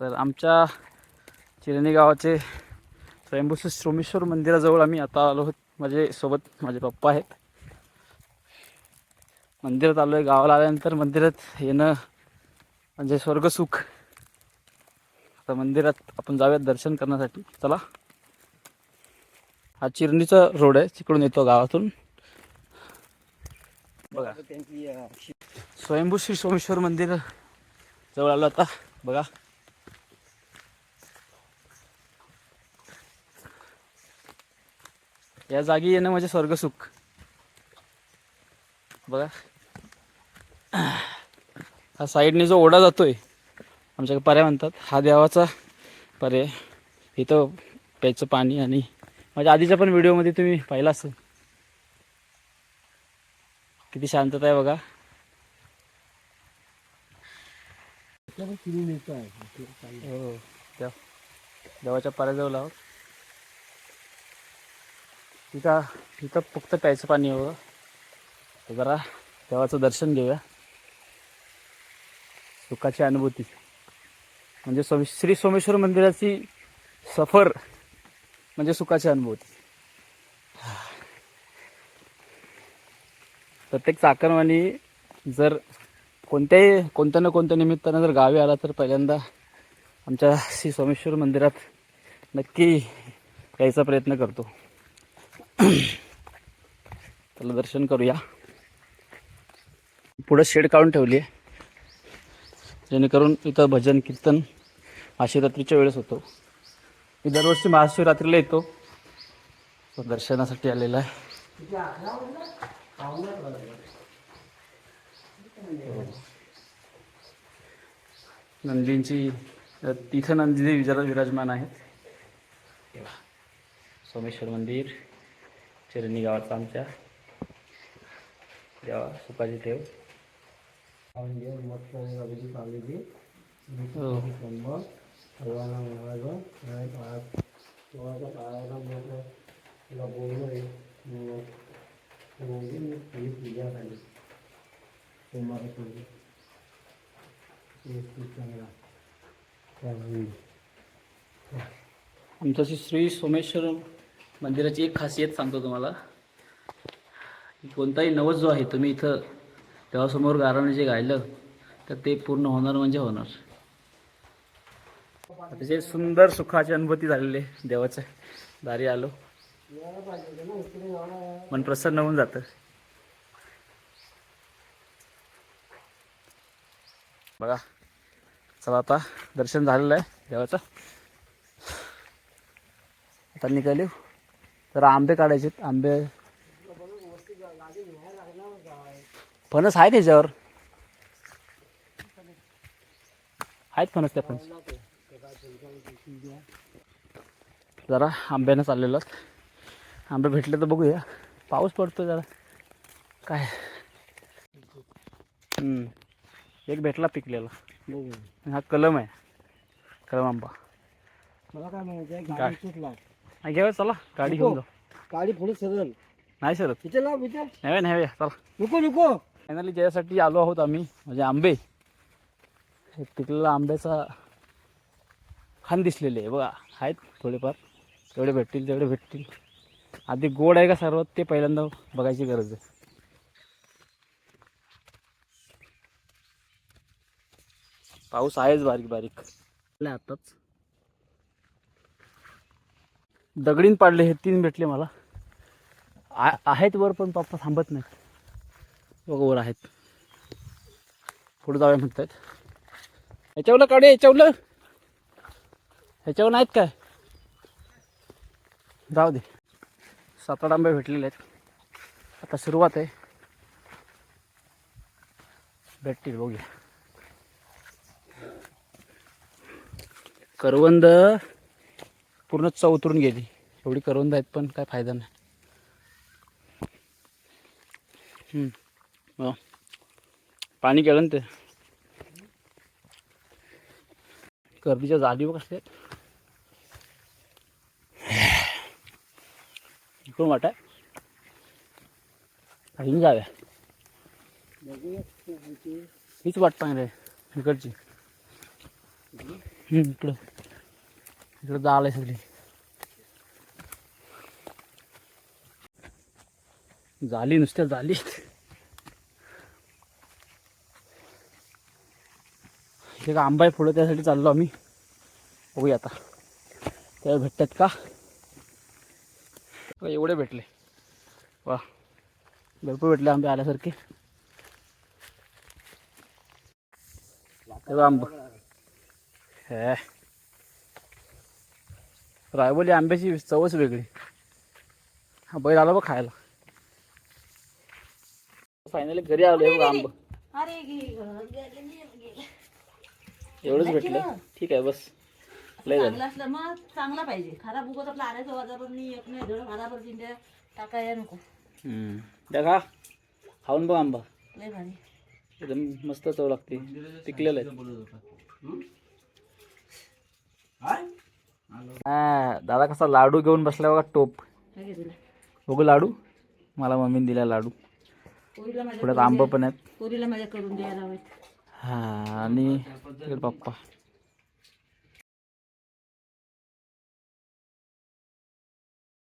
तर आमच्या चिरणी गावाचे स्वयंभूश्री सोमेश्वर मंदिराजवळ आम्ही आता आलो आहोत. माझे सोबत माझे पप्पा आहेत. मंदिरात आलो आहे गावाला आल्यानंतर मंदिरात येणं म्हणजे स्वर्गसुख आता मंदिरात आपण जाऊयात दर्शन करण्यासाठी. चला. हा चिरणीचा रोड आहे. तिकडून येतो गावातून. बघा. स्वयंभू श्री सोमेश्वर मंदिर जवळ आलो आता. बघा. या जागी येणं म्हणजे स्वर्गसुख बघा. हा साईडने जो ओढा जातोय आमच्याकडे पर्याय म्हणतात हा देवाचा पर्याय. इथं प्यायचं पाणी आणि माझ्या आधीच्या पण व्हिडिओमध्ये तुम्ही पाहिला असेल. किती शांतता आहे बघा. हो त्या देवाच्या पाऱ्याजवळ आहोत. तिथं तिथं फक्त प्यायचं पाणी हवं तर जरा देवाचं दर्शन घेऊया. सुखाची अनुभूती. म्हणजे सोमे श्री सोमेश्वर मंदिराची सफर म्हणजे सुखाची अनुभूती. प्रत्येक चाकरवाणी जर कोणत्याही कोणत्या ना कोणत्या निमित्तानं जर गावी आला तर पहिल्यांदा आमच्या श्री सोमेश्वर मंदिरात नक्की यायचा प्रयत्न करतो. त्याला दर्शन करूया. पुढं शेड काढून ठेवली आहे. जेणेकरून इथं भजन कीर्तन महाशिवरात्रीच्या वेळेस होतो. मी दरवर्षी महाशिवरात्रीला येतो. तो दर्शनासाठी आलेला आहे. नंदींची तिथं नंदी विरा विराजमान आहेत. सोमेश्वर मंदिर. चिरणी गावाचं आमच्या. देवा सुखाची ठेव. हो. आमचं श्री सोमेश्वर मंदिराची एक खासियत सांगतो तुम्हाला. कोणताही नवस जो आहे तुम्ही इथं देवासमोर गाराने जे गायलं तर ते पूर्ण होणार म्हणजे होणार. अतिशय सुंदर सुखाची अनुभूती झालेली आहे. देवाच्या दारी आलो. मन प्रसन्न होऊन जातं. बघा चला आता दर्शन झालेलं आहे देवाचं. आता निघाले. तर आंबे काढायचे आंबे. फणस आहे त्याच्यावर आहेत फणस त्या फणस. जरा आंब्यानं चाललेलं आंबे भेटले तर बघूया. पाऊस पडतो जरा. काय? हम्म. एक भेटला पिकलेला. हा कलम आहे. कलम आंबा. मला काय म्हणायचं घेऊया चला. गाडी घेऊन जाऊ. गाडी पुढे सरळ. नाही सर लाव इथे. नाही नाही चला. नको नको. फायनली ज्यासाठी आलो आहोत आम्ही म्हणजे आंबे. पिकलेला आंब्याचा खान दिसलेले आहे बघा. आहेत थोडेफार. तेवढे भेटतील तेवढे भेटतील. आधी गोड आहे का सर्वात ते पहिल्यांदा बघायची गरज आहे. पाऊस आहेच बारीक बारीक. आताच. दगडीन पाडले हे तीन भेटले मला. आ- आहेत वर पण पप्पा थांबत नाहीत. बघा वर आहेत. पुढे जाऊया म्हणतात ह्याच्यावलं काढे याच्यावलं. ह्याच्यावर नाहीत काय? जाऊ दे. सात आठ आंबे भेटलेले आहेत. आता सुरुवात आहे. भेटतील बघूया. करवंद पूर्ण चव उतरून गेली. एवढी करवंद आहेत पण काय फायदा नाही. पाणी केलं ना ते. गर्दीच्या जाडी बघ कसले इकडून वाट आहे अजून जाव्या हीच वाट चांगली आहे इकडची. इकडं. इकडं जाळ आहे सगळी. झाली नुसत्या झाली. एक आंबा आहे पुढं त्यासाठी चाललो आम्ही. बघूया आता. त्या भेटतात का? एवढे भेटले. वा. भरपूर भेटले आंबे आल्यासारखे. आंब आंबा. हे. रायवली आंब्याची चवच वेगळी. हा बैल आला बघ खायला. फायनली घरी आलो बघ आंब. अरे गे गेले गेले एवढंच भेटलं? ठीक आहे बस. लय झालं. चांगला असलं मग चांगला पाहिजे. खराब उगत आपला आणायचं वाजाभर नाही एक नाही धड भाराभर जिंड्या टाकायला नको. हम्म. द्या खा. खाऊन बघ आंबा. लय भारी. एकदम मस्त चव लागते. पिकलेलं आहे. हा, दादा कसा लाडू घेऊन बसला बघा टोप. बघू लाडू? मला मम्मीने दिला लाडू. पुढ्यात आंबा पण आहेत. पोरीला माझ्या करून द्यायला हवेत हा आणि पप्पा.